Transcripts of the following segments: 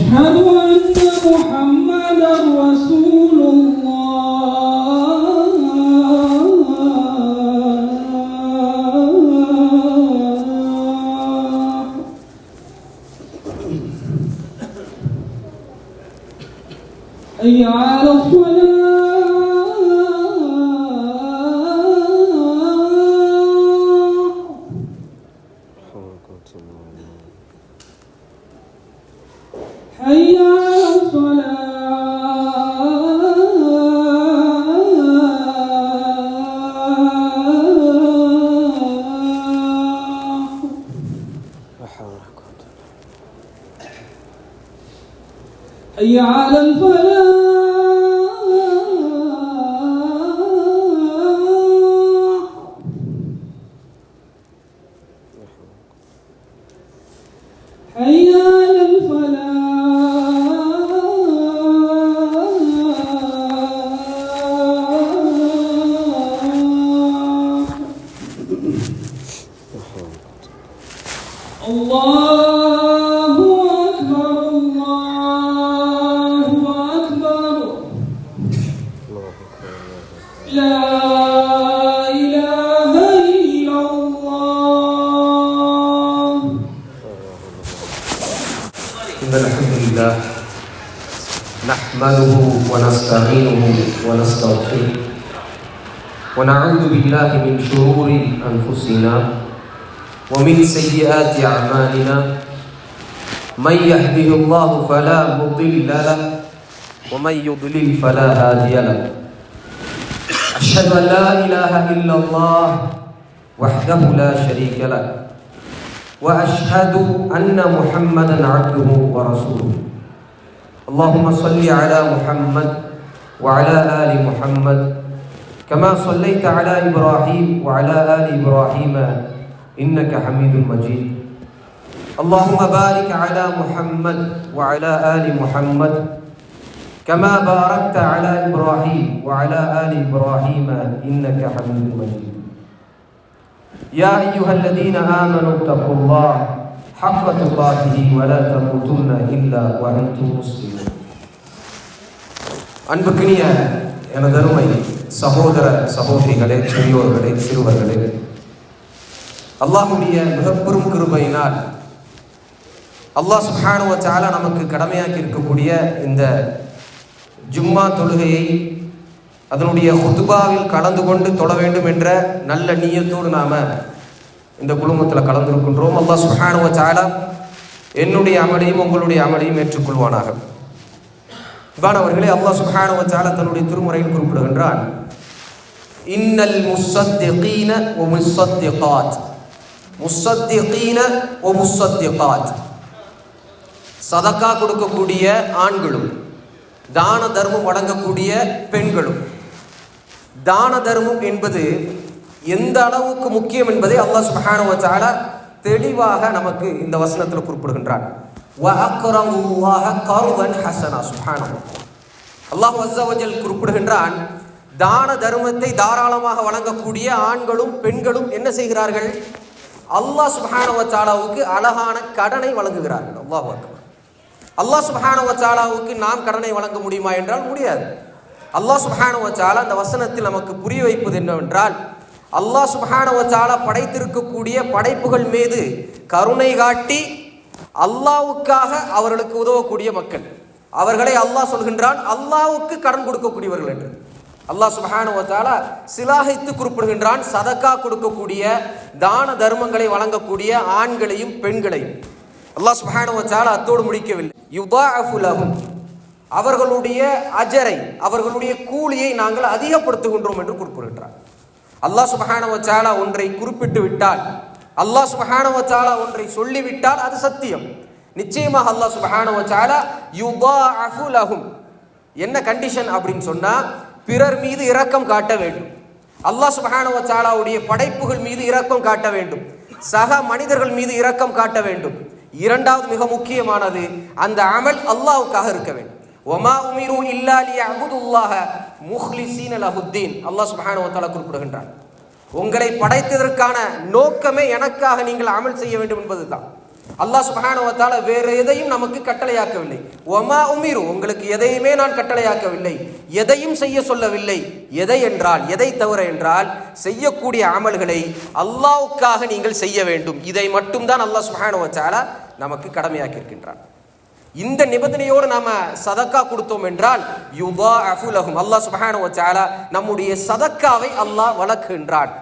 أشهد أن محمدا رسول الله. حي على الصلاة. الله أكبر الله أكبر لا إله إلا الله إن الحمد لله نحمده ونستعينه ونستغفره ونعوذ بالله من شرور أنفسنا ومن سيئات أعمالنا من يهده الله فلا مضل له ومن يضلل فلا هادي له. أشهد أن لا إله إلا الله وحده لا شريك له وأشهد أن محمدا عبده ورسوله. اللهم صل على محمد وعلى آل محمد كما صليت على إبراهيم وعلى آل إبراهيم انك حميد مجيد اللهم بارك على محمد وعلى ال محمد كما باركت على ابراهيم وعلى ال ابراهيم انك حميد مجيد يا أيها الذين آمنوا اتقوا الله حق تقاته ولا تموتن إلا وأنتم مسلمون அன்புக்கினிய எனதருமை சகோதர சகோதரிகளே பெரியோர்களே சிறுவர்களே அல்லாஹுடைய மிகப்பெரும் கிருபையினால் அல்லாஹ் சுஹானுவ சாலா நமக்கு கடமையாக்கி இருக்கக்கூடிய இந்த ஜும்மா தொழுகையை அதனுடைய ஹுதுபாவில் கலந்து கொண்டு தொழ வேண்டும் என்ற நல்ல நீயத்தோடு நாம் இந்த குழுமத்தில் கலந்திருக்கின்றோம். அல்லாஹ் சுஹானுவ சாலா என்னுடைய அமலையும் உங்களுடைய அமலையும் ஏற்றுக்கொள்வானாக. இவ்வானவர்களே அல்லாஹ் சுஹானுவ சாலா தன்னுடைய திருமுறையில் குறிப்பிடுகின்றான் இன்னல் முஸ்ஸத்திகீன ஒ முஸ்ஸத்திகாத் முசத்திகீன ஓ முசத்திகாத் சதக்கா கொடுக்கக்கூடிய ஆண்களும் தான தர்மம் வழங்கக்கூடிய பெண்களும். தான தர்மம் என்பது எந்த அளவுக்கு முக்கியம் என்பதை அல்லாஹ் சுப்ஹானஹு வ தெளிவாக நமக்கு இந்த வசனத்தில் குறிப்பிடுகின்றான். வ அல்லாஹ் வசவஜல் குறிப்பிடுகின்றான் தான தர்மத்தை தாராளமாக வழங்கக்கூடிய ஆண்களும் பெண்களும் என்ன செய்கிறார்கள்? அல்லாஹ் சுபானவச்சாலாவுக்கு அழகான கடனை வழங்குகிறார்கள். அல்லாஹ் அக்பர். அல்லாஹ் நாம் கடனை வழங்க முடியுமா என்றால் முடியாது. அல்லாஹ் சுபானவச்சாலா அந்த வசனத்தில் நமக்கு புரிய வைப்பது என்னவென்றால் அல்லாஹ் சுபானவச்சாலா படைத்திருக்கக்கூடிய படைப்புகள் மீது கருணை காட்டி அல்லாவுக்காக அவர்களுக்கு உதவக்கூடிய மக்கள். அவர்களை அல்லாஹ் சொல்கின்றான் அல்லாவுக்கு கடன் கொடுக்கக்கூடியவர்கள் என்று. அல்லாஹ் சுபஹானுவத்தால சிலாகித்து குறிப்பிடுகின்றான் சதக்கா கொடுக்கக்கூடிய தான தர்மங்களை வழங்கக்கூடிய ஆண்களையும் பெண்களையும். அல்லாஹ் சுபஹானுவத்தால அத்தோடு முடிக்கவில்லை. யுதாஅஃபு அஃபுலகும் அவர்களுடைய அஜரை அவர்களுடைய கூலியை நாங்கள் அதிகப்படுத்துகின்றோம் என்று குறிப்பிடுகின்றார். அல்லாஹ் சுபஹானஹு ஒன்றை குறிப்பிட்டு விட்டால் அல்லாஹ் சுபஹானஹு ஒன்றை சொல்லிவிட்டால் அது சத்தியம். நிச்சயமாக அல்லாஹ் சுபஹானஹு வ அஃபுலகும் என்ன கண்டிஷன் அப்படின்னு சொன்னால் பிறர் மீது இரக்கம் காட்ட வேண்டும். அல்லாஹ் சுபஹானஹு படைப்புகள் மீது இரக்கம் காட்ட வேண்டும். சக மனிதர்கள் மீது இரக்கம் காட்ட வேண்டும். இரண்டாவது மிக முக்கியமானது அந்த அமல் அல்லாவுக்காக இருக்க வேண்டும். ஒமா உமிரு அபுதுல்லாஹ லியஅபுதுல்லாஹ முஹ்லிஸீன லஹுத்தீன். அல்லாஹ் சுப்ஹானஹு வ குறிப்பிடுகின்றான். உங்களை படைத்ததற்கான நோக்கமே எனக்காக நீங்கள் அமல் செய்ய வேண்டும் என்பதுதான். அல்லாஹ் சுப்ஹானஹு வேறு எதையும் நமக்கு கட்டளையாக்கவில்லை. ஒமா உமிரு உங்களுக்கு எதையுமே நான் கட்டளையாக்கவில்லை. எதையும் செய்ய சொல்லவில்லை. எதை என்றால் எதை தவிர என்றால் செய்யக்கூடிய அமல்களை அல்லாஹ்வுக்காக நீங்கள் செய்ய வேண்டும். இதை மட்டும்தான் அல்லாஹ் சுப்ஹானஹு நமக்கு கடமையாக்கி இருக்கின்றான் இந்த நிபந்தனையோடு நாம சதக்கா கொடுத்தோம் என்றால் யுவா அஃபுலகும் அல்லாஹ் சுபஹானு நம்முடைய சதக்காவை அல்லாஹ் வளர்க்கின்றான்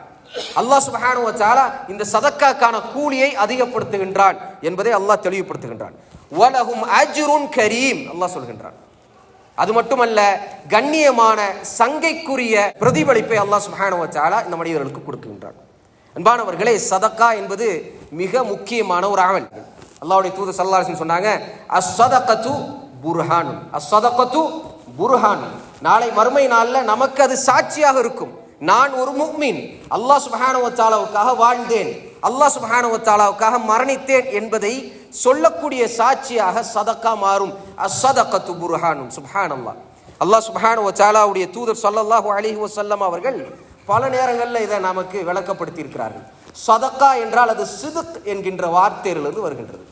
அல்லாஹ் சுபஹானுவ வச்சாலா இந்த சதக்காக்கான கூலியை அதிகப்படுத்துகின்றான் என்பதை அல்லாஹ் தெளிவுபடுத்துகின்றான். வலஹும் அஜ்ருன் கரீம் அல்லாஹ் சொல்கின்றான். அது மட்டுமல்ல கண்ணியமான சங்கைக்குரிய பிரதிபலிப்பை அல்லாஹ் சுபஹானு வச்சாலா இந்த மனிதர்களுக்கு கொடுக்கின்றான். அன்பானவர்களே சதக்கா என்பது மிக முக்கியமான ஒரு அமல். அல்லாவுடைய தூது சல்லாசன் சொன்னாங்க அஸ்வதக்கத்து புர்ஹான். அஸ்வதக்கத்து புர்ஹான். நாளை மறுமை நாளில் நமக்கு அது சாட்சியாக இருக்கும். நான் ஒரு முக்மின். அல்லாஹ் சுபஹானுவத்தாலாவுக்காக வாழ்ந்தேன். அல்லாஹ் சுபஹானுவத்தாலாவுக்காக மரணித்தேன் என்பதை சொல்லக்கூடிய சாட்சியாக சதக்கா மாறும். அஸ்ஸதகத்து புர்ஹானும் அல்லா அல்லாஹ் சுபஹானுவத்தாலாவுடைய தூதர் ஸல்லல்லாஹு அலிஹி வசல்லம் அவர்கள் பல நேரங்களில் இதை நமக்கு விளக்கப்படுத்தி இருக்கிறார்கள் சதக்கா என்றால் அது சிதுக் என்கின்ற வார்த்தையிலிருந்து வருகின்றது.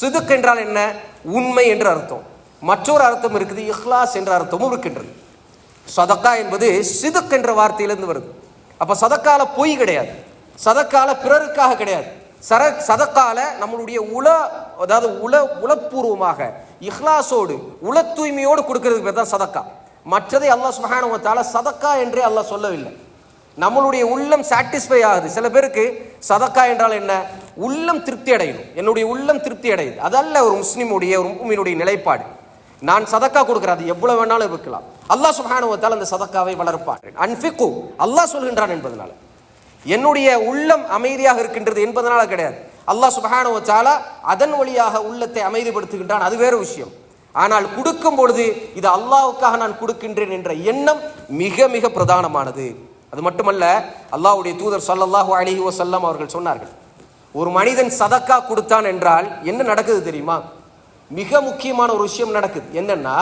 சிதுக் என்றால் என்ன? உண்மை என்று அர்த்தம். மற்றொரு அர்த்தம் இருக்குது இஹ்லாஸ் என்ற அர்த்தமும் இருக்கின்றது. சதக்கா என்பது சிதுக் என்ற வார்த்தையிலிருந்து வருது. அப்போ சதக்கால பொய் கிடையாது. சதக்கால பிறருக்காக கிடையாது. சர சதக்கால நம்மளுடைய உள அதாவது உள உளப்பூர்வமாக இஹ்லாஸோடு உள தூய்மையோடு கொடுக்கறதுக்கு பேர் தான் சதக்கா. மற்றதை அல்லாஹ் சுப்ஹானஹு சதக்கா என்றே அல்லாஹ் சொல்லவில்லை. நம்மளுடைய உள்ளம் சாட்டிஸ்ஃபை ஆகுது. சில பேருக்கு சதக்கா என்றால் என்ன? உள்ளம் திருப்தி அடையணும். என்னுடைய உள்ளம் திருப்தி அடையுது. அதல்ல ஒரு முஸ்லீமுடைய ஒரு உண்மையினுடைய நிலைப்பாடு. நான் சதக்கா கொடுக்குறது அது எவ்வளவு வேணாலும் இருக்கலாம் அல்லாஹ் சுகானுவத்தால் அந்த சதக்காவை வளர்ப்பார். அன்ஃபிகு அல்லாஹ் சொல்கின்றான் என்பதனால. என்னுடைய உள்ளம் அமைதியாக இருக்கின்றது என்பதனால கிடையாது. அல்லாஹ் சுப்ஹானஹு அதன் வழியாக உள்ளத்தை அமைதிப்படுத்துகின்றான் அது வேறு விஷயம். ஆனால் கொடுக்கும் பொழுது இது அல்லாஹ்வுக்காக நான் கொடுக்கின்றேன் என்ற எண்ணம் மிக மிக பிரதானமானது. அது மட்டுமல்ல அல்லாவுடைய தூதர் ஸல்லல்லாஹு அலிஹி வசல்லம் அவர்கள் சொன்னார்கள் ஒரு மனிதன் சதக்கா கொடுத்தான் என்றால் என்ன நடக்குது தெரியுமா? மிக முக்கியமான ஒரு விஷயம் நடக்குது. என்னன்னா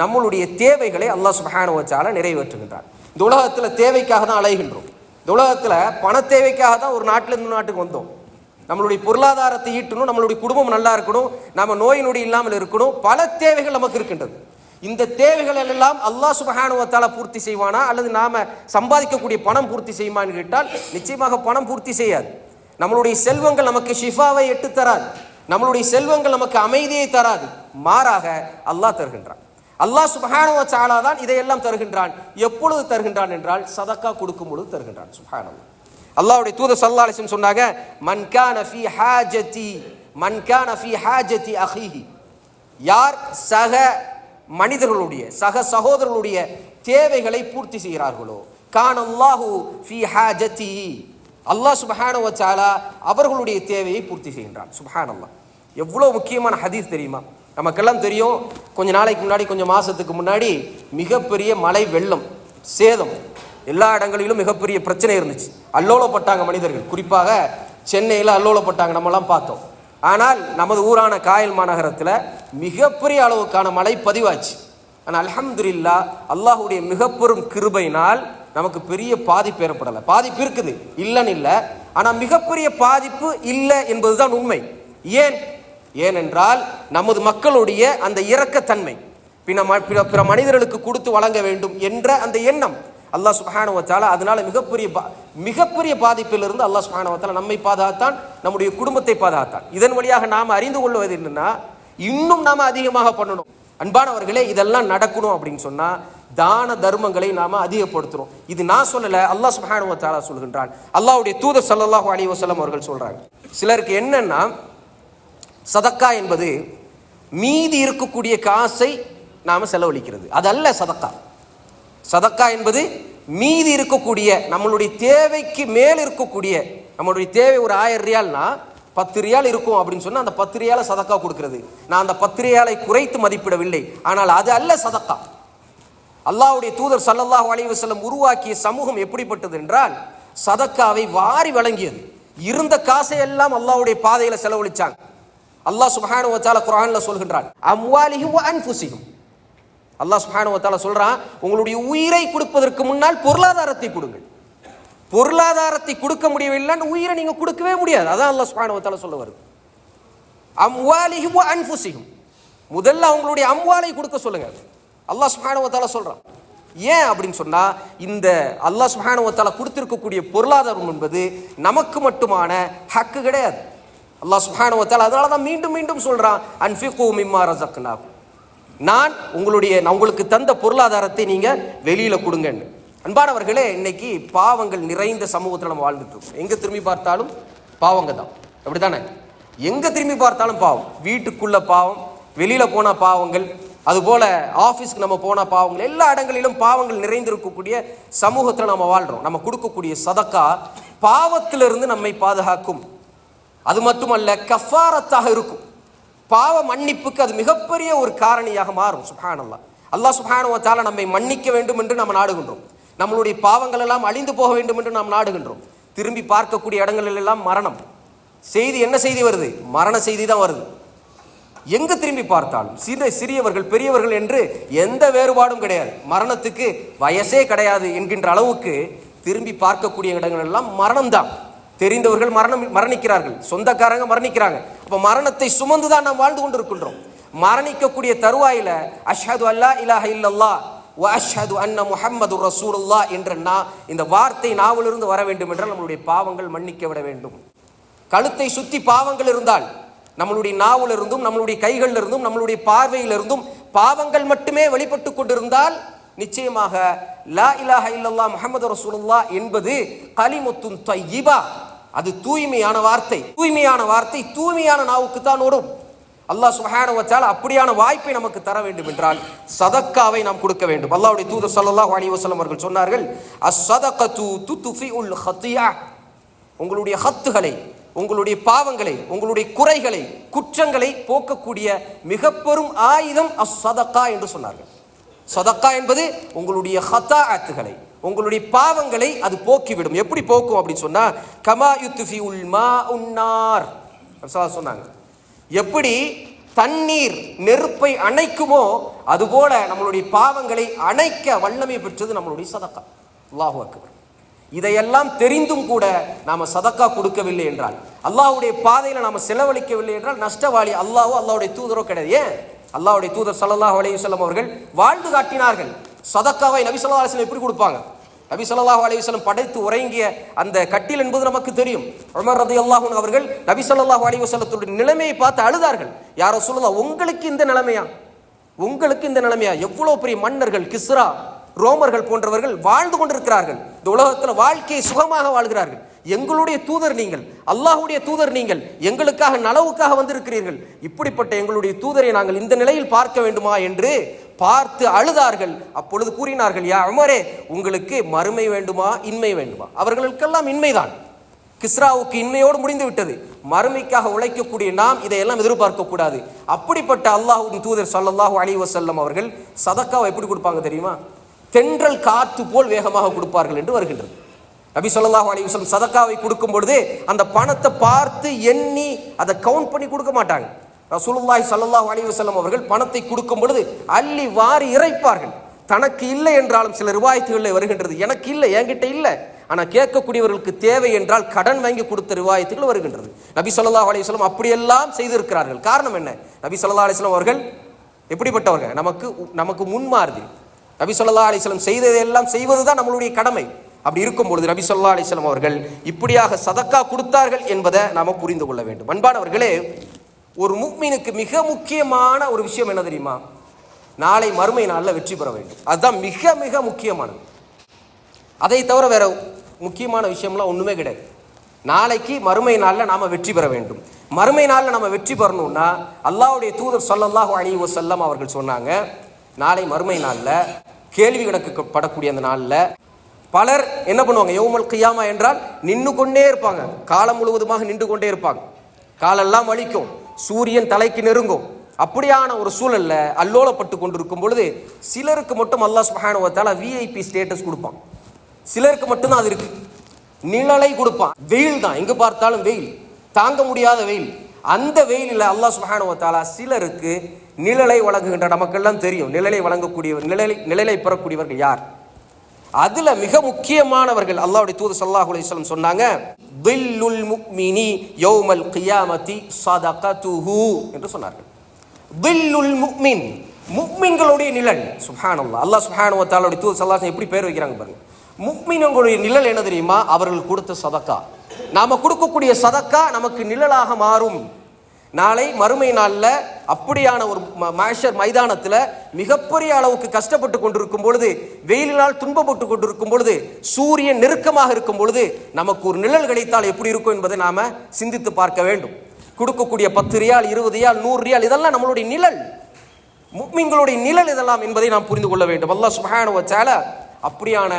நம்மளுடைய தேவைகளை அல்லாஹ் சுபஹான வச்சால நிறைவேற்றுகின்றார் இந்த உலகத்தில் தேவைக்காக தான் அலைகின்றோம். இந்த உலகத்தில் பண தேவைக்காக தான் ஒரு நாட்டுல இருந்து நாட்டுக்கு வந்தோம். நம்மளுடைய பொருளாதாரத்தை ஈட்டணும் நம்மளுடைய குடும்பம் நல்லா இருக்கணும் நம்ம நோய் நொடி இல்லாமல் இருக்கணும் பல தேவைகள் நமக்கு இருக்கின்றது. இந்த தேவைகள் எல்லாம் அல்லாஹ் சுபஹானுவத்தால பூர்த்தி செய்வானா? அல்லது நாம சம்பாதிக்கக்கூடிய பணம் பூர்த்தி செய்யுமான்னு கேட்டால் நிச்சயமாக பணம் பூர்த்தி செய்யாது. நம்மளுடைய செல்வங்கள் நமக்கு ஷிஃபாவை எட்டு தராது. நம்மளுடைய செல்வங்கள் நமக்கு அமைதியை தராது. மாறாக அல்லாஹ் தருகின்றான். அல்லாஹ் சுபஹானவ சாலா தான் இதையெல்லாம் தருகின்றான். எப்பொழுது தருகின்றான் என்றால் சதக்கா கொடுக்கும் பொழுது தருகின்றான். சுபஹானவ அல்லாவுடைய தூத ஸல்லல்லாஹு சொன்னாங்க மன் கான ஹாஜதி மன்கான ஃபி ஹாஜதி அஹீஹி. யார் சக மனிதர்களுடைய சக சகோதரர்களுடைய தேவைகளை பூர்த்தி செய்கிறார்களோ கான் அல்லாஹூ ஃபி ஹாஜதி அல்லாஹ் சுபஹானவ சாலா அவர்களுடைய தேவையை பூர்த்தி செய்கின்றான். சுப்ஹானல்லாஹ் எவ்வளோ முக்கியமான ஹதீஸ் தெரியுமா? நமக்கெல்லாம் தெரியும் கொஞ்சம் நாளைக்கு முன்னாடி கொஞ்சம் மாதத்துக்கு முன்னாடி மிகப்பெரிய மழை வெள்ளம் சேதம் எல்லா இடங்களிலும் மிகப்பெரிய பிரச்சனை இருந்துச்சு. அல்லோலப்பட்டாங்க மனிதர்கள். குறிப்பாக சென்னையில் அல்லோலப்பட்டாங்க நம்மலாம் பார்த்தோம். ஆனால் நமது ஊரான காயல் மாநகரத்தில் மிகப்பெரிய அளவுக்கான மழை பதிவாச்சு. ஆனால் அலமதுல்லா அல்லாஹுடைய மிகப்பெரும் கிருபையினால் நமக்கு பெரிய பாதிப்பு ஏற்படலை. பாதிப்பு இருக்குது. இல்லைன்னு இல்லை. ஆனால் மிகப்பெரிய பாதிப்பு இல்லை என்பதுதான் உண்மை. ஏன்? ஏனென்றால் நமது மக்களுடைய அந்த இரக்கத்தன்மை பிற பிற பிற மனிதர்களுக்கு கொடுத்து வழங்க வேண்டும் என்ற அந்த எண்ணம் அல்லாஹ் சுப்ஹானஹு வ அதனால மிகப்பெரிய பா- மிகப்பெரிய பாதிப்பிலிருந்து அல்லாஹ் சுப்ஹானஹு நம்மை பாதுகாத்தான் நம்முடைய குடும்பத்தை பாதுகாத்தான். இதன் வழியாக நாம் அறிந்து கொள்வது என்னன்னா இன்னும் நாம் அதிகமாக பண்ணணும். அன்பானவர்களே இதெல்லாம் நடக்கணும் அப்படின்னு சொன்னால் தான தர்மங்களை நாம் அதிகப்படுத்துறோம். இது நான் சொல்லலை அல்லாஹ் சுப்ஹானஹு வ சொல்கின்றான். அல்லாஹ்வுடைய தூதர் சல்லாஹூ அலி வசலம் அவர்கள் சொல்கிறாங்க சிலருக்கு என்னன்னா சதக்கா என்பது மீதி இருக்கக்கூடிய காசை நாம் செலவழிக்கிறது. அதல்ல சதக்கா. சதக்கா என்பது மீதி இருக்கக்கூடிய நம்மளுடைய தேவைக்கு மேல் இருக்கக்கூடிய நம்மளுடைய தேவை ஒரு ஆயிரம் ரியால்னா பத்து ரியால் இருக்கும் அப்படின்னு சொன்னால் அந்த பத்து ரியாலை சதக்கா கொடுக்கிறது. நான் அந்த பத்து ரியாலை குறைத்து மதிப்பிடவில்லை. ஆனால் அது அல்ல சதக்கா. அல்லாவுடைய தூதர் சல்லல்லாஹ் அலைஹி செல்லம் உருவாக்கிய சமூகம் எப்படிப்பட்டது என்றால் சதக்காவை வாரி வழங்கியது. இருந்த காசை எல்லாம் பாதையில் செலவழித்தாங்க செலவழிச்சாங்க. அல்லாஹ் சுபஹானு வ தஆலா சொல்கின்றான் அம்வாலிஹிம் வ அல்லாஹ் சுபஹானு வத்தால சொல்றான் உங்களுடைய உயிரை கொடுப்பதற்கு முன்னால் பொருளாதாரத்தை கொடுங்கள். பொருளாதாரத்தை கொடுக்க முடியவில்லைன்னு உயிரை நீங்க கொடுக்கவே முடியாது. அதான் அல்லாஹ் சுபஹானு வத்தால சொல்ல வருது. அம்வாலிஹிம் வ முதல்ல அவங்களுடைய அம்வாலை கொடுக்க சொல்லுங்க. அல்லாஹ் சுபஹானு வத்தால சொல்றான். ஏன் அப்படின்னு சொன்னா இந்த அல்லாஹ் சுப்ஹானஹு கொடுத்துருக்கக்கூடிய கொடுத்திருக்கக்கூடிய பொருளாதாரம் என்பது நமக்கு மட்டுமான ஹக்கு கிடையாது. அல்லாஹ் சுப்ஹானஹு வ அதனால தான் மீண்டும் மீண்டும் சொல்கிறான் அன்ஃபிகு மிம்மா ரசக்னா நான் உங்களுடைய நான் உங்களுக்கு தந்த பொருளாதாரத்தை நீங்கள் வெளியில் கொடுங்கன்னு. அன்பானவர்களே இன்னைக்கு பாவங்கள் நிறைந்த சமூகத்தில் நம்ம வாழ்ந்துட்டு இருக்கோம் எங்கே திரும்பி பார்த்தாலும் பாவங்க தான். அப்படி தானே எங்கே திரும்பி பார்த்தாலும் பாவம். வீட்டுக்குள்ள பாவம் வெளியில் போன பாவங்கள் அதுபோல் ஆஃபீஸ்க்கு நம்ம போன பாவங்கள் எல்லா இடங்களிலும் பாவங்கள் நிறைந்திருக்கக்கூடிய சமூகத்தில் நம்ம வாழ்கிறோம் நம்ம கொடுக்கக்கூடிய சதக்கா பாவத்திலிருந்து நம்மை பாதுகாக்கும். அது மட்டுமல்ல கஃபாரத்தாக இருக்கும். பாவ மன்னிப்புக்கு அது மிகப்பெரிய ஒரு காரணியாக மாறும் சுப்ஹானல்லாஹ். அல்லா சுப்ஹானஹு நம்மை மன்னிக்க வேண்டும் என்று நாம் நாடுகின்றோம். நம்மளுடைய பாவங்கள் எல்லாம் அழிந்து போக வேண்டும் என்று நாம் நாடுகின்றோம். திரும்பி பார்க்கக்கூடிய இடங்களில் எல்லாம் மரணம். செய்தி என்ன செய்தி வருது? மரண செய்தி தான் வருது. எங்கு திரும்பி பார்த்தாலும் சிறு சிறியவர்கள் பெரியவர்கள் என்று எந்த வேறுபாடும் கிடையாது. மரணத்துக்கு வயசே கிடையாது என்கின்ற அளவுக்கு திரும்பி பார்க்கக்கூடிய இடங்கள் எல்லாம் மரணம்தான். தெரிந்தவர்கள் மரணம் மரணிக்கிறார்கள். சொந்தக்காரங்க மரணிக்கிறாங்க. அப்போ மரணத்தை சுமந்து தான் நாம் வாழ்ந்து கொண்டிருக்கின்றோம். மரணிக்கக்கூடிய தருவாயில அஷ்ஹது அல்லா இலாஹ இல்லல்லா வ அஷாது அன்ன முஹம்மது ரசூல்லா என்ற நா இந்த வார்த்தை நாவலிருந்து வர வேண்டும் என்றால் நம்மளுடைய பாவங்கள் மன்னிக்க விட வேண்டும். கழுத்தை சுற்றி பாவங்கள் இருந்தால் நம்மளுடைய நாவலிருந்தும் நம்மளுடைய கைகளில் இருந்தும் நம்மளுடைய பார்வையிலிருந்தும் பாவங்கள் மட்டுமே வெளிப்பட்டு கொண்டிருந்தால் நிச்சயமாக லா இலாஹ இல்லல்லா முஹம்மது ரசூலுல்லா என்பது கலிமுத்தும் தையிபா அது தூய்மையான வார்த்தை. தூய்மையான வார்த்தை தூய்மையான நாவுக்கு தான் ஓடும். அல்லாஹ் சுஹான வச்சால் அப்படியான வாய்ப்பை நமக்கு தர வேண்டும் என்றால் சதக்காவை நாம் கொடுக்க வேண்டும். அல்லாவுடைய தூதர் சல்லாஹ் அலி வசலம் அவர்கள் சொன்னார்கள் உங்களுடைய ஹத்துகளை உங்களுடைய பாவங்களை உங்களுடைய குறைகளை குற்றங்களை போக்கக்கூடிய மிக பெரும் ஆயுதம் அஸ் சதக்கா என்று சொன்னார்கள். சதக்கா என்பது உங்களுடைய ஹத்தாஅத்துகளை உங்களுடைய பாவங்களை அது போக்கிவிடும். எப்படி போக்கும் அப்படின்னு சொன்னா கமா யுத்துஃபி உல் மா உன்னார் சொன்னாங்க. எப்படி தண்ணீர் நெருப்பை அணைக்குமோ அதுபோல நம்மளுடைய பாவங்களை அணைக்க வல்லமை பெற்றது நம்மளுடைய சதக்கா. அல்லாஹு அக்பர். இதையெல்லாம் தெரிந்தும் கூட நாம சதக்கா கொடுக்கவில்லை என்றால் அல்லாஹுடைய பாதையில நாம செலவழிக்கவில்லை என்றால் நஷ்டவாளி அல்லாஹோ அல்லாவுடைய தூதரோ கிடையாது. ஏன்? அல்லாவுடைய தூதர் சல்லாஹ் அலையுசல்லம் அவர்கள் வாழ்ந்து காட்டினார்கள். சதக்காவை நபி ஸல்லல்லாஹு எப்படி கொடுப்பாங்க? நபி ஸல்லல்லாஹு அலைஹி படைத்து உறங்கிய அந்த கட்டில் என்பது நமக்கு தெரியும். உமர் ரதி அன்ஹு அவர்கள் நபி ஸல்லல்லாஹு நிலைமையை பார்த்து அழுதார்கள். யாரோ சொல்லலாம் உங்களுக்கு இந்த நிலைமையா? உங்களுக்கு இந்த நிலைமையா? எவ்வளோ பெரிய மன்னர்கள் கிஸ்ரா ரோமர்கள் போன்றவர்கள் வாழ்ந்து கொண்டிருக்கிறார்கள். இந்த உலகத்தில் வாழ்க்கையை சுகமாக வாழ்கிறார்கள். எங்களுடைய தூதர் நீங்கள் அல்லாஹுடைய தூதர் நீங்கள் எங்களுக்காக நலவுக்காக வந்திருக்கிறீர்கள். இப்படிப்பட்ட எங்களுடைய தூதரை நாங்கள் இந்த நிலையில் பார்க்க வேண்டுமா? என்று பார்த்து அழுதார்கள். அப்பொழுது கூறினார்கள் யா உமரே உங்களுக்கு மறுமை வேண்டுமா இன்மை வேண்டுமா? அவர்களுக்கெல்லாம் இன்மைதான். கிஸ்ராவுக்கு இன்மையோடு முடிந்து விட்டது மறுமைக்காக உழைக்கக்கூடிய நாம் இதையெல்லாம் எதிர்பார்க்கக்கூடாது. அப்படிப்பட்ட அல்லாஹ்வின் தூதர் சல்லாஹூ அலி வசல்லம் அவர்கள் சதக்காவை எப்படி கொடுப்பாங்க தெரியுமா? தென்றல் காற்று போல் வேகமாக கொடுப்பார்கள் என்று வருகின்றது. நபி சொல்லாஹூ அலி வசல்லம் சதக்காவை கொடுக்கும் பொழுது அந்த பணத்தை பார்த்து எண்ணி அதை கவுண்ட் பண்ணி கொடுக்க மாட்டாங்க. ரசூலுல்லாய் ஸல்லல்லாஹு அலைஹி வஸல்லம் அவர்கள் பணத்தை கொடுக்கும் பொழுது அள்ளி வாரி இறைப்பார்கள். தனக்கு இல்லை என்றாலும் சில ரிவாயத்துகளில் வருகின்றது. எனக்கு இல்லை என்கிட்ட இல்லை. ஆனால் கேட்கக்கூடியவர்களுக்கு தேவை என்றால் கடன் வாங்கி கொடுத்த ரிவாயத்துகள் வருகின்றது. நபி சொல்லா அலைஹி அப்படியெல்லாம் செய்திருக்கிறார்கள். காரணம் என்ன? நபி சொல்லா அலிஸ்லாம் அவர்கள் எப்படிப்பட்டவர்கள்? நமக்கு நமக்கு முன்மாறுதி நபி சொல்லா அலைஹி செய்ததையெல்லாம் செய்வது தான் நம்மளுடைய கடமை. அப்படி இருக்கும் பொழுது நபி சொல்லா அலைஹி அவர்கள் இப்படியாக சதக்கா கொடுத்தார்கள் என்பதை நாம புரிந்து கொள்ள வேண்டும். அன்பானவர்களே ஒரு முக்மீனுக்கு மிக முக்கியமான ஒரு விஷயம் என்ன தெரியுமா? நாளை மறுமை நாளில் வெற்றி பெற வேண்டும். அதுதான் மிக மிக முக்கியமானது. அதை தவிர வேற முக்கியமான விஷயம்லாம் ஒன்றுமே கிடையாது. நாளைக்கு மறுமை நாளில் நாம் வெற்றி பெற வேண்டும். மறுமை நாளில் நம்ம வெற்றி பெறணும்னா அல்லாவுடைய தூதர் ஸல்லல்லாஹு ஓ செல்லம் அவர்கள் சொன்னாங்க நாளை மறுமை நாளில் கேள்வி கணக்கு படக்கூடிய அந்த நாளில் பலர் என்ன பண்ணுவாங்க? யோமல் கையாமா என்றால் நின்று கொண்டே இருப்பாங்க. காலம் முழுவதுமாக நின்று கொண்டே இருப்பாங்க. காலெல்லாம் வலிக்கும். சூரியன் தலைக்கு நெருங்கும். அப்படியான ஒரு சூழல்ல அல்லோலப்பட்டு கொண்டிருக்கும் பொழுது சிலருக்கு மட்டும் அல்லாஹ் சுப்ஹானஹு விஐபி ஸ்டேட்டஸ் கொடுப்பான். சிலருக்கு மட்டும்தான் அது இருக்கு. நிழலை கொடுப்பான். வெயில் தான். எங்கே பார்த்தாலும் வெயில். தாங்க முடியாத வெயில். அந்த வெயிலில் அல்லாஹ் சுப்ஹானஹு சிலருக்கு நிழலை வழங்குகின்ற நமக்கெல்லாம் தெரியும். நிழலை வழங்கக்கூடியவர் நிழலை நிழலை பெறக்கூடியவர்கள் யார்? அதுல மிக முக்கியமானவர்கள் அல்லாவுடைய தூது சல்லாஹ் அலிஸ்லம் சொன்னாங்க தில்லுல் முக்மினி யௌமல் கியாமத்தி சதகதுஹு என்று சொன்னார்கள். தில்லுல் முக்மின் முக்மின்களுடைய நிழல். சுப்ஹானல்லாஹ். அல்லாஹ் சுப்ஹானஹு வ தஆலாவுடைய தூதர் எப்படி பேர் வைக்கிறாங்க பாருங்க. முக்மின்களுடைய நிழல் என்ன தெரியுமா? அவர்கள் கொடுத்த சதக்கா. நாம கொடுக்கக்கூடிய சதக்கா நமக்கு நிழலாக மாறும். நாளை மறுமை நாளில் அப்படியான ஒரு ம- மைதானத்தில் மிகப்பெரிய அளவுக்கு கஷ்டப்பட்டு கொண்டிருக்கும் பொழுது வெயிலினால் துன்பப்பட்டு கொண்டிருக்கும் பொழுது சூரியன் நெருக்கமாக இருக்கும் பொழுது நமக்கு ஒரு நிழல் கிடைத்தால் எப்படி இருக்கும் என்பதை நாம் சிந்தித்து பார்க்க வேண்டும். கொடுக்கக்கூடிய பத்து ரியால் இருபது ரியால் நூறு ரியால் இதெல்லாம் நம்மளுடைய நிழல். முக்மீன்களுடைய நிழல் இதெல்லாம் என்பதை நாம் புரிந்து கொள்ள வேண்டும். அல்லாஹ் சுகாணுவ சேலை அப்படியான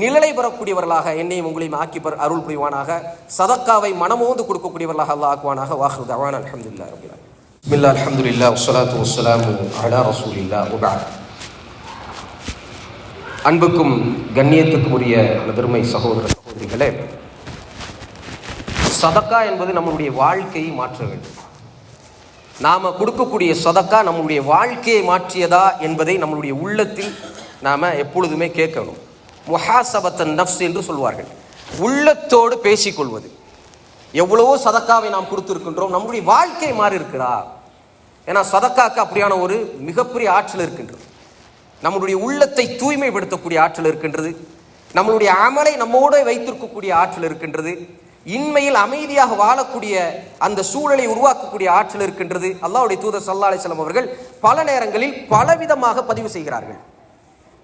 நிழலை பெறக்கூடியவர்களாக என்னையும் உங்களையும் ஆக்கி பெற அருள் புரிவானாக. சதக்காவை மனமோந்து கொடுக்கக்கூடியவர்களாக அல்லா ஆக்குவானாக. வாஹ்ரு தவான். அலமதுல்லா ரபில் ஆலமீன். பிஸ்மில்லாஹ் அல்ஹம்துலில்லாஹ் அலா ரசூலில்லாஹ். வபஅத் அன்புக்கும் கண்ணியத்துக்கும் உரிய பெருமை சகோதர சகோதரிகளே சதக்கா என்பது நம்மளுடைய வாழ்க்கையை மாற்ற வேண்டும். நாம கொடுக்கக்கூடிய சதக்கா நம்மளுடைய வாழ்க்கையை மாற்றியதா என்பதை நம்மளுடைய உள்ளத்தில் நாம் எப்பொழுதுமே கேட்கணும். முஹாசபத்தன் நஃப்ஸ் என்று சொல்வார்கள். உள்ளத்தோடு பேசிக்கொள்வது. எவ்வளவோ சதக்காவை நாம் கொடுத்துருக்கின்றோம். நம்முடைய வாழ்க்கை மாறி இருக்கிறா ஏன்னா சதக்காக்கு அப்படியான ஒரு மிகப்பெரிய ஆற்றல் இருக்கின்றது. நம்மளுடைய உள்ளத்தை தூய்மைப்படுத்தக்கூடிய ஆற்றல் இருக்கின்றது. நம்மளுடைய அமலை நம்மோடு வைத்திருக்கக்கூடிய ஆற்றல் இருக்கின்றது. இன்மையில் அமைதியாக வாழக்கூடிய அந்த சூழலை உருவாக்கக்கூடிய ஆற்றல் இருக்கின்றது. அல்லாவுடைய தூதர் சல்லா அலிஸ்லாம் அவர்கள் பல நேரங்களில் பலவிதமாக பதிவு செய்கிறார்கள்.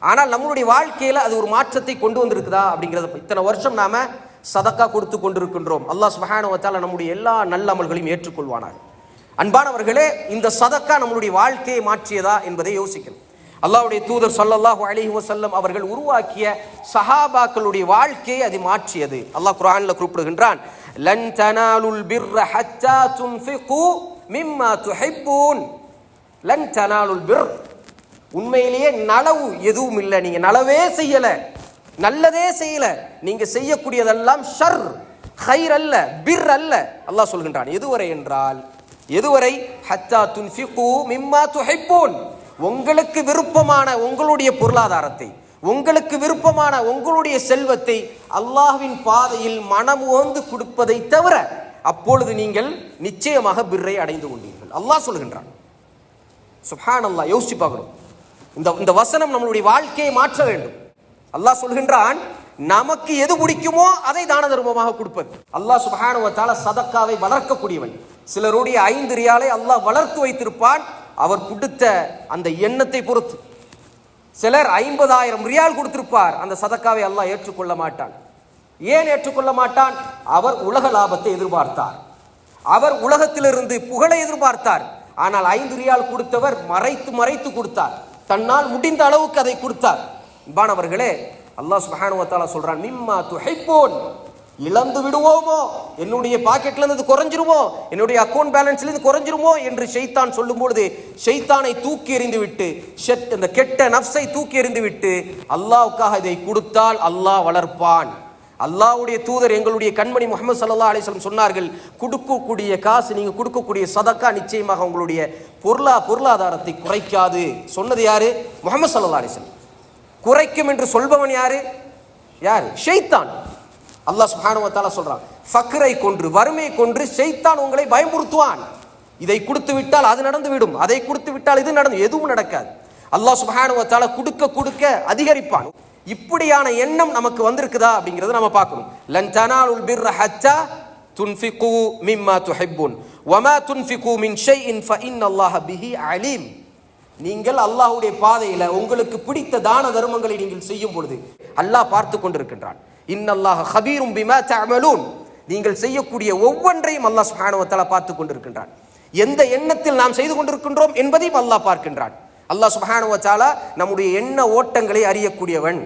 ஆனால் நம்மளுடைய வாழ்க்கையில் அது ஒரு மாற்றத்தை கொண்டு வந்திருக்குதா அப்படிங்கிறத இத்தனை வருஷம் நாம சதக்கா கொடுத்து கொண்டிருக்கின்றோம். அல்லாஹ் சுபஹானஹு நம்முடைய எல்லா நல்ல அமல்களையும் ஏற்றுக்கொள்வானாக. அன்பானவர்களே இந்த சதக்கா நம்மளுடைய வாழ்க்கையை மாற்றியதா என்பதை யோசிக்கணும். அல்லாஹ்வுடைய தூதர் ஸல்லல்லாஹு அலைஹி வசல்லம் அவர்கள் உருவாக்கிய சஹாபாக்களுடைய வாழ்க்கையை அது மாற்றியது. அல்லாஹ் குரானில் குறிப்பிடுகின்றான் லன் தனாலுல் பிர்ர ஹத்தா துன்ஃபிகு மிம்மா துஹிப்பூன். லன் தனாலுல் பிர் உண்மையிலேயே நலவு எதுவும் இல்லை. நீங்க நலவே செய்யல. நல்லதே செய்யல. நீங்க செய்யக்கூடியதெல்லாம் ஷர் ஹைர் அல்ல பிர் அல்ல. அல்லாஹ் சொல்கின்றான் எதுவரை என்றால் எதுவரை? ஹத்தா துன்ஃபிகு மிம்மா துஹிப்பூன். உங்களுக்கு விருப்பமான உங்களுடைய பொருளாதாரத்தை உங்களுக்கு விருப்பமான உங்களுடைய செல்வத்தை அல்லாஹ்வின் பாதையில் மனம் ஓந்து கொடுப்பதை தவிர அப்பொழுது நீங்கள் நிச்சயமாக பிர்ரை அடைந்து கொண்டீர்கள். அல்லாஹ் சொல்கின்றான். சுஹான் அல்லாஹ் யோசிச்சு பார்க்கணும். இந்த இந்த வசனம் நம்மளுடைய வாழ்க்கையை மாற்ற வேண்டும். அல்லாஹ் சொல்கின்றான் நமக்கு எது பிடிக்குமோ அதை தான தர்மமாக கொடுப்பது அல்லாஹ் சுப்ஹானஹு சதக்காவை வளர்க்கக்கூடியவன். சிலருடைய ஐந்து ரியாலை அல்லாஹ் வளர்த்து வைத்திருப்பான். அவர் கொடுத்த அந்த எண்ணத்தை பொறுத்து. சிலர் ஐம்பதாயிரம் ரியால் கொடுத்திருப்பார். அந்த சதக்காவை அல்லாஹ் ஏற்றுக்கொள்ள மாட்டான். ஏன் ஏற்றுக்கொள்ள மாட்டான்? அவர் உலக லாபத்தை எதிர்பார்த்தார். அவர் உலகத்திலிருந்து புகழை எதிர்பார்த்தார். ஆனால் ஐந்து ரியால் கொடுத்தவர் மறைத்து மறைத்து கொடுத்தார். தன்னால் முடிந்த அளவுக்கு அதை கொடுத்தார். அன்பானவர்களே அல்லாஹ் சுபஹானுவத்தாலா சொல்கிறான் மிம்மா துஹைப்போன். இழந்து விடுவோமோ? என்னுடைய பாக்கெட்லேருந்து குறைஞ்சிருமோ? என்னுடைய அக்கௌண்ட் பேலன்ஸ்லேருந்து குறைஞ்சிருமோ? என்று ஷைத்தான் சொல்லும்பொழுது ஷெய்தானை ஷைத்தானை தூக்கி எறிந்து விட்டு ஷெட் இந்த கெட்ட நஃப்ஸை தூக்கி எறிந்து விட்டு அல்லாவுக்காக இதை கொடுத்தால் அல்லாஹ் வளர்ப்பான். அல்லாவுடைய தூதர் எங்களுடைய கண்மணி முகமது சல்லா அலிஸ்லம் சொன்னார்கள் கொடுக்கக்கூடிய காசு நீங்க கொடுக்கக்கூடிய சதக்கா நிச்சயமாக உங்களுடைய பொருளா பொருளாதாரத்தை குறைக்காது. சொன்னது யாரு? முகமது சல்லா அலிஸ்லம் குறைக்கும் என்று சொல்பவன் யாரு? யாரு? ஷெய்தான் அல்லாஹ் சுஹானுவத்தால சொல்றான் ஃபக்ரை கொன்று வறுமையை கொன்று ஷைத்தான் உங்களை பயமுறுத்துவான். இதை கொடுத்து விட்டால் அது நடந்து விடும். அதை கொடுத்து விட்டால் இது நடந்து எதுவும் நடக்காது. அல்லாஹ் சுஹானுவத்தால கொடுக்க கொடுக்க அதிகரிப்பான். இப்படியான எண்ணம் நமக்கு வந்திருக்குதா அப்படிங்கிறத நம்ம பார்க்கணும். லன் தனாலுல் பிர்ர ஹத்தா துன்ஃபிகு மிம்மா துஹிப்புன். வமா துன்ஃபிகு மின் ஷைஇன் ஃபஇன்னல்லாஹ பிஹி அலீம். நீங்கள் அல்லாஹ்வுடைய பாதையில் உங்களுக்கு பிடித்த தான தர்மங்களை நீங்கள் செய்யும் பொழுது அல்லாஹ் பார்த்து கொண்டிருக்கின்றான். இன்னல்லாஹ ஹபீரும் பிமா தஅமலூன். நீங்கள் செய்யக்கூடிய ஒவ்வொன்றையும் அல்லாஹ் சுப்ஹானஹு வ பார்த்து கொண்டிருக்கின்றான். எந்த எண்ணத்தில் நாம் செய்து கொண்டிருக்கின்றோம் என்பதையும் அல்லாஹ் பார்க்கின்றான். அல்லாஹ் சுப்ஹானஹு நம்முடைய எண்ண ஓட்டங்களை அறியக்கூடியவன்.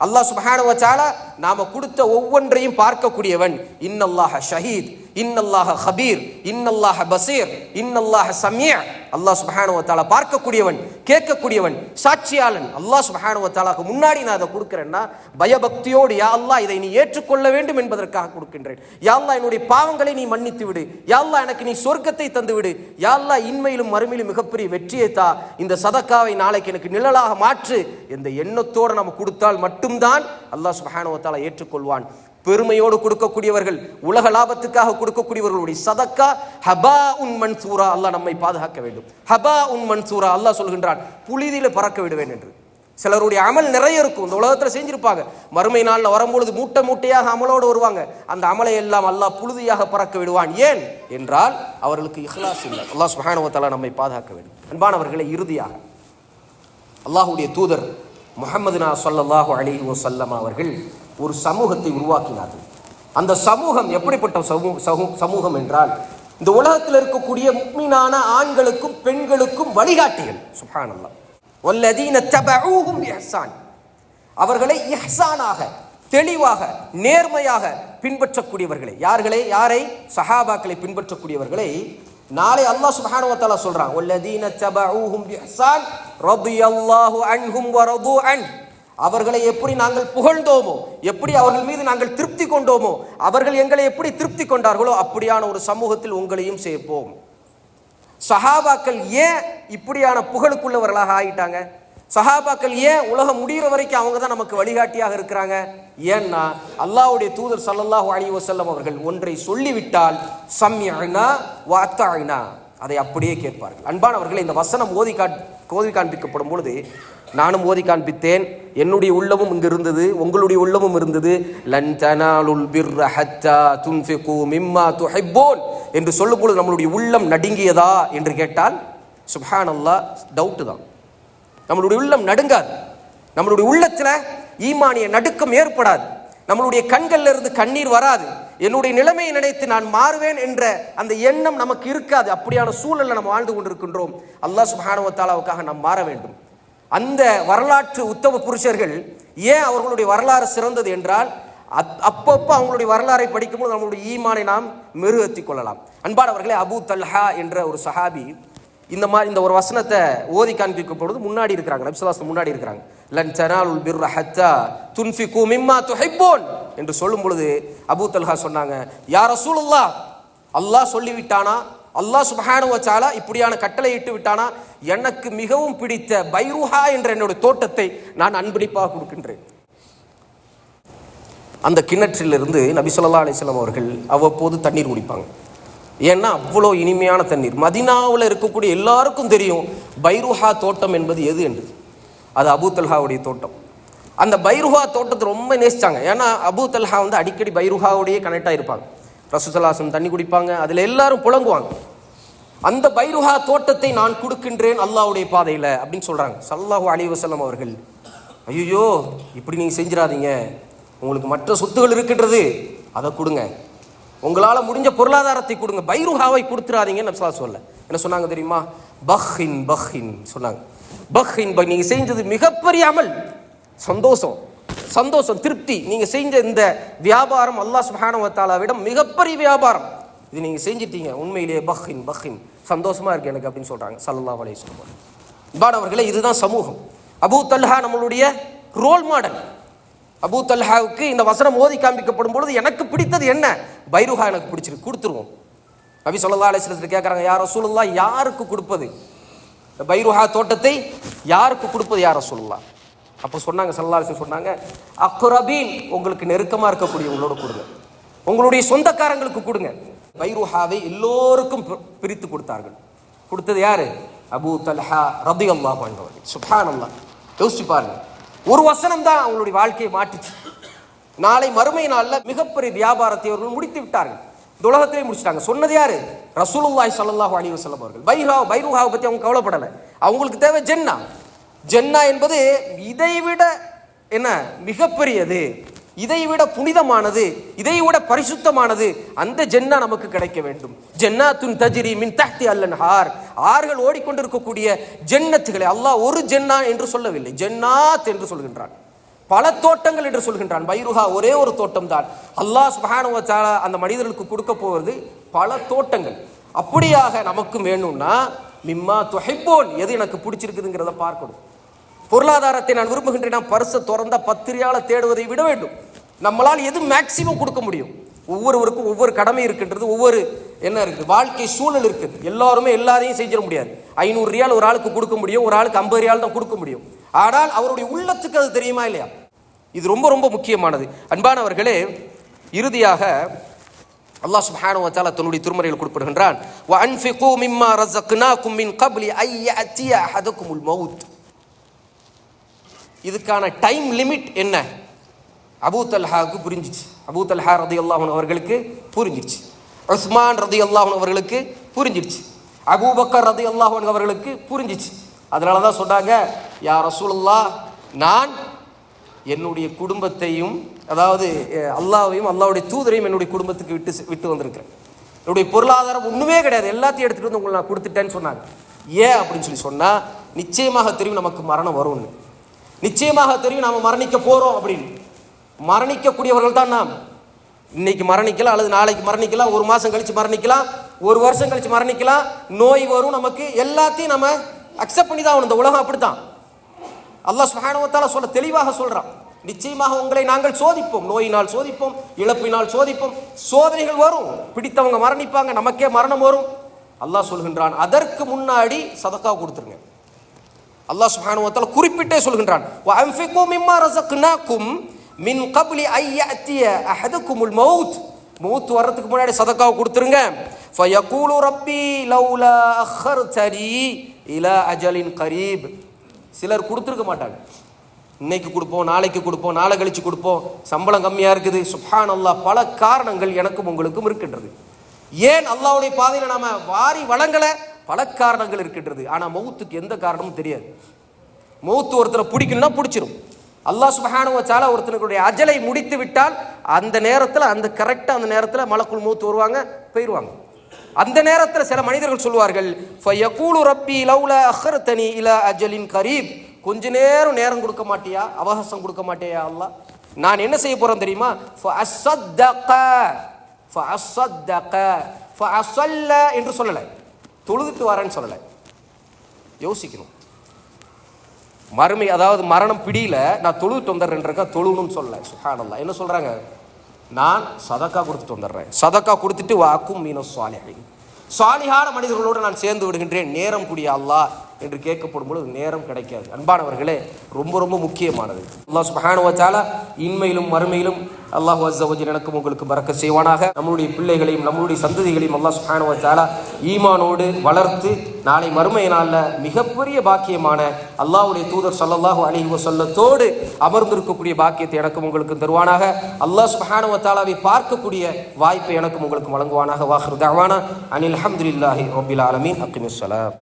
அல்லாஹ் சுப்ஹானஹு நாம் கொடுத்த ஒவ்வொன்றையும் பார்க்கக்கூடியவன். இன்னல்லாஹ ஷஹீத். இன்னல்லாஹ ஹபீர் இன்னல்லாஹ பசீர் இன்னல்லாஹ சமிய அல்லாஹ் சுப்ஹானஹு பார்க்கக்கூடியவன் கேட்கக்கூடியவன் சாட்சியாளன். அல்லாஹ் சுப்ஹானஹு முன்னாடி நான் அதை கொடுக்குறேன்னா பயபக்தியோடு யா அல்லாஹ் இதை நீ ஏற்றுக்கொள்ள வேண்டும் என்பதற்காக கொடுக்கின்றேன். யா அல்லாஹ் என்னுடைய பாவங்களை நீ மன்னித்து விடு. யா அல்லாஹ் எனக்கு நீ சொர்க்கத்தை தந்து விடு. யா அல்லாஹ் இன்மையிலும் மறுமையிலும் மிகப்பெரிய வெற்றியை தா. இந்த சதக்காவை நாளைக்கு எனக்கு நிழலாக மாற்று. இந்த எண்ணத்தோடு நம்ம கொடுத்தால் மட்டும்தான் அல்லாஹ் சுப்ஹானஹு ஏற்றுக்கொள்வான். பெருமையோடு கொடுக்கக்கூடியவர்கள் உலக லாபத்துக்காக கொடுக்கக்கூடியவர்களுடைய சதக்கா ஹபா உன் மன்சூரா அல்லாஹ் நம்மை பாதுகாக்க வேண்டும். ஹபா உன் மன்சூரா அல்லாஹ் சொல்கின்றான் புழுதியில் பறக்க விடுவேன் என்று. சிலருடைய அமல் நிறைய இருக்கும் இந்த உலகத்தில் செஞ்சிருப்பாங்க. மறுமை நாளில் வரும்பொழுது மூட்டை மூட்டையாக அமலோடு வருவாங்க. அந்த அமலை எல்லாம் அல்லாஹ் புழுதியாக பறக்க விடுவான். ஏன்? என்றால் அவர்களுக்கு இஹ்லாஸ் இல்லை. அல்லாஹ் சுஹானுவத்தாலா நம்மை பாதுகாக்க வேண்டும். அன்பானவர்களை இறுதியாக அல்லாஹுடைய தூதர் முகமது நா ஸல்லல்லாஹு அலி வஸல்லம் அவர்கள் ஒரு சமூகத்தை உருவாக்கினார்கள். அந்த சமூகம் எப்படிப்பட்ட சமூக சமூ- சமூகம் என்றால் இந்த உலகத்தில் இருக்கக்கூடிய முக்மீனான ஆண்களுக்கும் பெண்களுக்கும் வழிகாட்டிகள். சுப்ஹானல்லாஹ் வல்லதீன தபஊஹும் இஹ்சான். அவர்களை இஹ்சானாக தெளிவாக நேர்மையாக பின்பற்றக்கூடியவர்களை. யார்களே யாரை? சஹாபாக்களை பின்பற்றக்கூடியவர்களை நாளை அல்லாஹ் சுப்ஹானஹு வ தஆலா சொல்றான். வல்லதீன தபஊஹும் பிஹ்சான் ரலியல்லாஹு அன்ஹும் வ அன் அவர்களை எப்படி நாங்கள் புகழ்ந்தோமோ எப்படி அவர்கள் மீது நாங்கள் திருப்தி கொண்டோமோ அவர்கள் எங்களை எப்படி திருப்தி கொண்டார்களோ அப்படியான ஒரு சமூகத்தில் உங்களையும் சேர்ப்போம். சஹாபாக்கள் ஏன் இப்படியான புகழுக்குள்ளவர்களாக ஆகிட்டாங்க சஹாபாக்கள் ஏன் உலகம் முடிகிற வரைக்கும் அவங்க தான் நமக்கு வழிகாட்டியாக இருக்கிறாங்க? ஏன்னா அல்லாவுடைய தூதர் சல்லல்லாஹு அலி வசல்லம் அவர்கள் ஒன்றை சொல்லிவிட்டால் சம்யனா வாத்தாயினா அதை அப்படியே கேட்பார்கள். அன்பானவர்கள் இந்த வசனம் ஓதி காட் ஓதி காண்பிக்கப்படும் பொழுது நானும் ஓதி காண்பித்தேன். என்னுடைய உள்ளமும் இங்கு இருந்தது உங்களுடைய உள்ளமும் இருந்தது. லன் தனாலுல் பிர்ர ஹத்தா துன்ஃபிகு மிம்மா துஹிப்பூன் என்று சொல்லும் பொழுது நம்மளுடைய உள்ளம் நடுங்கியதா என்று கேட்டால் சுப்ஹானல்லாஹ் டவுட்டு தான். நம்மளுடைய உள்ளம் நடுங்காது. நம்மளுடைய உள்ளத்தில் ஈமானிய நடுக்கம் ஏற்படாது. நம்மளுடைய கண்கள்ல இருந்து கண்ணீர் வராது. என்னுடைய நிலைமையை நினைத்து நான் மாறுவேன் என்ற அந்த எண்ணம் நமக்கு இருக்காது. அப்படியான சூழலில் நம்ம வாழ்ந்து கொண்டிருக்கின்றோம். அல்லாஹ் சுஹானுவத்தாலாவுக்காக நாம் மாற வேண்டும். அந்த வரலாற்று உத்தம புருஷர்கள் ஏன் அவர்களுடைய வரலாறு சிறந்தது என்றால் அப்- அப்பப்போ அவங்களுடைய வரலாறை படிக்கும்போது நம்மளுடைய ஈமானை நாம் மெருகத்தி கொள்ளலாம். அன்பானவர்களே அபு தல்ஹா என்ற ஒரு சஹாபி இந்த மாதிரி இந்த ஒரு வசனத்தை ஓதி காண்பிக்கும் பொழுது முன்னாடி இருக்கிறாங்க நபிசுல்லாஸ் முன்னாடி இருக்கிறாங்க. லன் தனாலுல் பிர்ர ஹத்தா துன்ஃபிகு மிம்மா துஹைப்போன் என்று சொல்லும் பொழுது அபூ தல்ஹா சொன்னாங்க யார் ரசூலுல்லாஹ் அல்லாஹ் சொல்லிவிட்டானா? அல்லாஹ் சுபஹானுவ சாலா இப்படியான கட்டளை இட்டு விட்டானா? எனக்கு மிகவும் பிடித்த பைருஹா என்ற என்னுடைய தோட்டத்தை நான் அன்பளிப்பாக கொடுக்கின்றேன். அந்த கிணற்றிலிருந்து நபி ஸல்லல்லாஹு அவர்கள் அவ்வப்போது தண்ணீர் குடிப்பாங்க. ஏன்னா அவ்வளோ இனிமையான தண்ணீர். மதினாவில் இருக்கக்கூடிய எல்லாருக்கும் தெரியும் பைருஹா தோட்டம் என்பது எது என்று அது அபு தல்ஹாவுடைய தோட்டம். அந்த பைருஹா தோட்டத்தை ரொம்ப நேசிச்சாங்க. ஏன்னா அபூ தல்ஹா வந்து அடிக்கடி பைருஹாவோடையே கனெக்ட் ஆகிருப்பாங்க ரசூசல்லாசன் தண்ணி குடிப்பாங்க அதில் எல்லாரும் புழங்குவாங்க. அந்த பைருஹா தோட்டத்தை நான் கொடுக்கின்றேன் அல்லாவுடைய பாதையில் அப்படின்னு சொல்கிறாங்க சல்லாஹு அலிவசல்லம் அவர்கள் ஐயோ இப்படி நீங்கள் செஞ்சிடாதீங்க. உங்களுக்கு மற்ற சொத்துகள் இருக்கின்றது அதை கொடுங்க. உங்களால் முடிஞ்ச பொருளாதாரத்தை கொடுங்க. பைருஹாவை கொடுத்துறாதீங்கன்னு நப்சலா சொல்ல. என்ன சொன்னாங்க தெரியுமா? பஹ்ஹின் பஹ்ஹின் சொன்னாங்க. பஹ்ஹின் பஹ் நீங்கள் செஞ்சது மிகப்பெரிய அமல் சந்தோஷம். சந்தோஷம் திருப்தி. நீங்கள் செஞ்ச இந்த வியாபாரம் அல்லாஹ் சுஹானவத்தாலாவிடம் மிகப்பெரிய வியாபாரம். இது நீங்கள் செஞ்சிட்டீங்க. உண்மையிலேயே பஹ்ஹின் பஹ்ஹின் சந்தோஷமாக இருக்கு எனக்கு அப்படின்னு சொல்கிறாங்க சல்லா அலைஹி சொல்லுவாங்க இபானவர்களே இதுதான் சமூகம். அபூ தல்ஹா நம்மளுடைய ரோல் மாடல் அபூ தல்ஹாவுக்கு இந்த வசனம் ஓதி காண்பிக்கப்படும் பொழுது எனக்கு பிடித்தது என்ன? பைருஹா எனக்கு பிடிச்சிருக்கு. கொடுத்துருவோம். நபி சொல்லா அலைஹி கேட்குறாங்க யார் ரசூலுல்லாஹ் யாருக்கு கொடுப்பது? இந்த பைருஹா தோட்டத்தை யாருக்கு கொடுப்பது? யார் சொல்லலாம் அப்போ சொன்னாங்க ஸல்லல்லாஹு சொன்னாங்க அக்ரபீன் உங்களுக்கு நெருக்கமாக இருக்கக்கூடியவங்களோட கொடுங்க. உங்களுடைய சொந்தக்காரங்களுக்கு கொடுங்க. பைருஹாவை எல்லோருக்கும் பிரித்து கொடுத்தார்கள். கொடுத்தது யாரு? அபூ தல்ஹா ரதி அல்லா அவர்கள். சுப்ஹான் அல்லா யோசிச்சு பாருங்க. ஒரு வசனம் தான் அவங்களுடைய வாழ்க்கையை மாட்டுச்சு நாளை மறுமை நாளில் மிகப்பெரிய வியாபாரத்தை அவர்கள் முடித்து விட்டார்கள். இந்த உலகத்திலே முடிச்சிட்டாங்க. சொன்னது யாரு? ரசூலுல்லாய் ஸல்லல்லாஹு அலி வசல்லம் அவர்கள். பைருஹா பைருஹாவை பற்றி அவங்க கவலைப்படலை. அவங்களுக்கு தேவை ஜென்னா. ஜென்னா என்பது இதைவிட என்ன மிகப்பெரியது. இதை விட புனிதமானது இதை விட பரிசுத்தமானது அந்த ஜென்னா நமக்கு கிடைக்க வேண்டும். ஜென்னாத்துன் தஜிரி மின் தஹ்தி அல்லன் ஹார் ஆறுகள் ஓடிக்கொண்டிருக்கக்கூடிய ஜென்னத்துகளை அல்லாஹ் ஒரு ஜென்னா என்று சொல்லவில்லை. ஜென்னாத் என்று சொல்கின்றான். பல தோட்டங்கள் என்று சொல்கின்றான். பைருஹா ஒரே ஒரு தோட்டம் தான் அல்லாஹ் சுப்ஹானஹு அந்த மனிதர்களுக்கு கொடுக்க போவது பல தோட்டங்கள். அப்படியாக நமக்கும் வேணும்னா மிம்மா துஹிப்போன் எது எனக்கு பிடிச்சிருக்குதுங்கிறத பார்க்கணும். பொருளாதாரத்தை நான் விரும்புகின்றேன். பரிசை திறந்த பத்திரியால் தேடுவதை விட வேண்டும். நம்மளால் எது மேக்சிமம் கொடுக்க முடியும்? ஒவ்வொருவருக்கும் ஒவ்வொரு கடமை இருக்கின்றது. ஒவ்வொரு என்ன இருக்குது வாழ்க்கை சூழல் இருக்குது. எல்லாருமே எல்லாரையும் செஞ்சிட முடியாது. ஐநூறு ரியால் ஒரு ஆளுக்கு கொடுக்க முடியும். ஒரு ஆளுக்கு ஐம்பது ரியால் தான் கொடுக்க முடியும். ஆனால் அவருடைய உள்ளத்துக்கு அது தெரியுமா இல்லையா? இது ரொம்ப ரொம்ப முக்கியமானது. அன்பானவர்களே இறுதியாக அல்லாஹ் சுப்ஹானஹு வ தஆலா தன்னுடைய திருமறையில் குறிப்பிடுகின்றான். வ அன்ஃபிகு மிம்மா ரஸக்னாகும் மின் கப்லி ஐ யஅத்திய அஹதகுமுல் மவுத். இதுக்கான டைம் லிமிட் என்ன? அபூ தல்ஹாவுக்கு புரிஞ்சிச்சு. அபூ தல்ஹா ரதி அல்லாஹன் அவர்களுக்கு புரிஞ்சிருச்சு. உஸ்மான் ரதி அல்லாஹன் அவர்களுக்கு புரிஞ்சிருச்சு. அபூபக்கர் ரதி அல்லாஹன் அவர்களுக்கு புரிஞ்சிச்சு அதனால தான் சொன்னாங்க யா ரசூலுல்லா நான் என்னுடைய குடும்பத்தையும் அதாவது அல்லாவையும் அல்லாவுடைய தூதரையும் என்னுடைய குடும்பத்துக்கு விட்டு விட்டு வந்திருக்கிறேன். என்னுடைய பொருளாதாரம் ஒன்றுமே கிடையாது. எல்லாத்தையும் எடுத்துகிட்டு வந்து உங்களை நான் கொடுத்துட்டேன்னு சொன்னாங்க. ஏன் அப்படின்னு சொல்லி சொன்னால் நிச்சயமாக தெரியும் நமக்கு மரணம் வரும்னு. நிச்சயமாக தெரியும் நாம் மரணிக்க போகிறோம் அப்படின்னு. மரணிக்கக்கூடியவர்கள் தான் நாம். இன்னைக்கு மரணிக்கலாம் அல்லது நாளைக்கு மரணிக்கலாம் ஒரு மாதம் கழித்து மரணிக்கலாம் ஒரு வருஷம் கழித்து மரணிக்கலாம் நோய் வரும் நமக்கு எல்லாத்தையும் நம்ம அக்செப்ட் பண்ணி தான் ஆகணும். இந்த உலகம் அப்படித்தான். அல்லாஹ் சுப்ஹானஹு சொல்ல தெளிவாக சொல்கிறான் நிச்சயமாக உங்களை நாங்கள் சோதிப்போம். நோயினால் சோதிப்போம் இழப்பினால் சோதிப்போம். சோதனைகள் வரும். பிடித்தவங்க மரணிப்பாங்க நமக்கே மரணம் வரும். அல்லாஹ் சொல்கின்றான் அதற்கு முன்னாடி சதக்கா கொடுத்துருங்க. அல்லாஹ் சுஹானுவத்தால் குறிப்பிட்டே சொல்கின்றான். மிம்மா மின் கப்லி ஐ அஹதுக்குமுல் மவுத். மௌத் மௌத் வர்றதுக்கு முன்னாடி சதக்காவை கொடுத்துருங்க. ஃபயகூலு ரப்பி லவ்லா அஹர் சரி இலா அஜலின் கரீப். சிலர் கொடுத்துருக்க மாட்டாங்க. இன்னைக்கு கொடுப்போம் நாளைக்கு கொடுப்போம் நாளை கழிச்சு கொடுப்போம். சம்பளம் கம்மியாக இருக்குது. சுப்ஹான் அல்லா பல காரணங்கள் எனக்கும் உங்களுக்கும் இருக்கின்றது. ஏன் அல்லாவுடைய பாதையில் நாம் வாரி வழங்கலை? பல காரணங்கள் இருக்கின்றது. ஆனால் மௌத்துக்கு எந்த காரணமும் தெரியாது. மௌத்து ஒருத்தரை பிடிக்கணும்னா பிடிச்சிரும். அல்லாஹ் சுபஹானுவ சாலா ஒருத்தனுக்குடைய ஒருத்தனுடைய அஜலை முடித்து விட்டால் அந்த நேரத்தில் அந்த கரெக்டாக அந்த நேரத்தில் மலக்குள் மௌத்து வருவாங்க போயிடுவாங்க அந்த நேரத்தில் சில மனிதர்கள் சொல்வார்கள் ஃபயகூலு ரப்பி லௌலா அஹ்ரதனி இல அஜலின் கரீப். கொஞ்ச நேரம் நேரம் கொடுக்க மாட்டியா? அவகாசம் கொடுக்க மாட்டியா அல்லா நான் என்ன செய்ய போகிறேன் தெரியுமா? என்று சொல்லலை. தொழுதுட்டு வரேன்னு சொல்லலை. யோசிக்கணும். மறுமை அதாவது மரணம் பிடியில நான் தொழுதுட்டு வந்துடுறேன்றக்கா தொழுணும்னு சொல்லல. சுஹானல்லா என்ன சொல்கிறாங்க நான் சதக்கா கொடுத்துட்டு வந்துடுறேன் சதக்கா கொடுத்துட்டு வாக்கும் மீன சுவாலிஹின் சாலிஹான மனிதர்களோடு நான் சேர்ந்து விடுகின்றேன். நேரம் கூடிய அல்லாஹ் என்று கேட்கப்படும் பொழுது நேரம் கிடைக்காது. அன்பானவர்களே ரொம்ப ரொம்ப முக்கியமானது. அல்லாஹ் சுப்ஹானஹு இன்மையிலும் மறுமையிலும் அல்லாஹ் அஸ்ஸவஜல் எனக்கும் உங்களுக்கு பறக்க செய்வானாக. நம்மளுடைய பிள்ளைகளையும் நம்மளுடைய சந்ததிகளையும் அல்லாஹ் சுப்ஹானஹு ஈமானோடு வளர்த்து நாளை மறுமை நாளில் மிகப்பெரிய பாக்கியமான அல்லாஹுடைய தூதர் ஸல்லல்லாஹு அலைஹி அமர்ந்து அமர்ந்திருக்கக்கூடிய பாக்கியத்தை எனக்கும் உங்களுக்கு தருவானாக. அல்லாஹ் சுப்ஹானஹு பார்க்கக்கூடிய வாய்ப்பை எனக்கும் உங்களுக்கு வழங்குவானாக. வாஹர் தஅவானா. அனில் அஹமதுல்லாஹி ரபில் ஆலமீன். அக்கிமிஸ்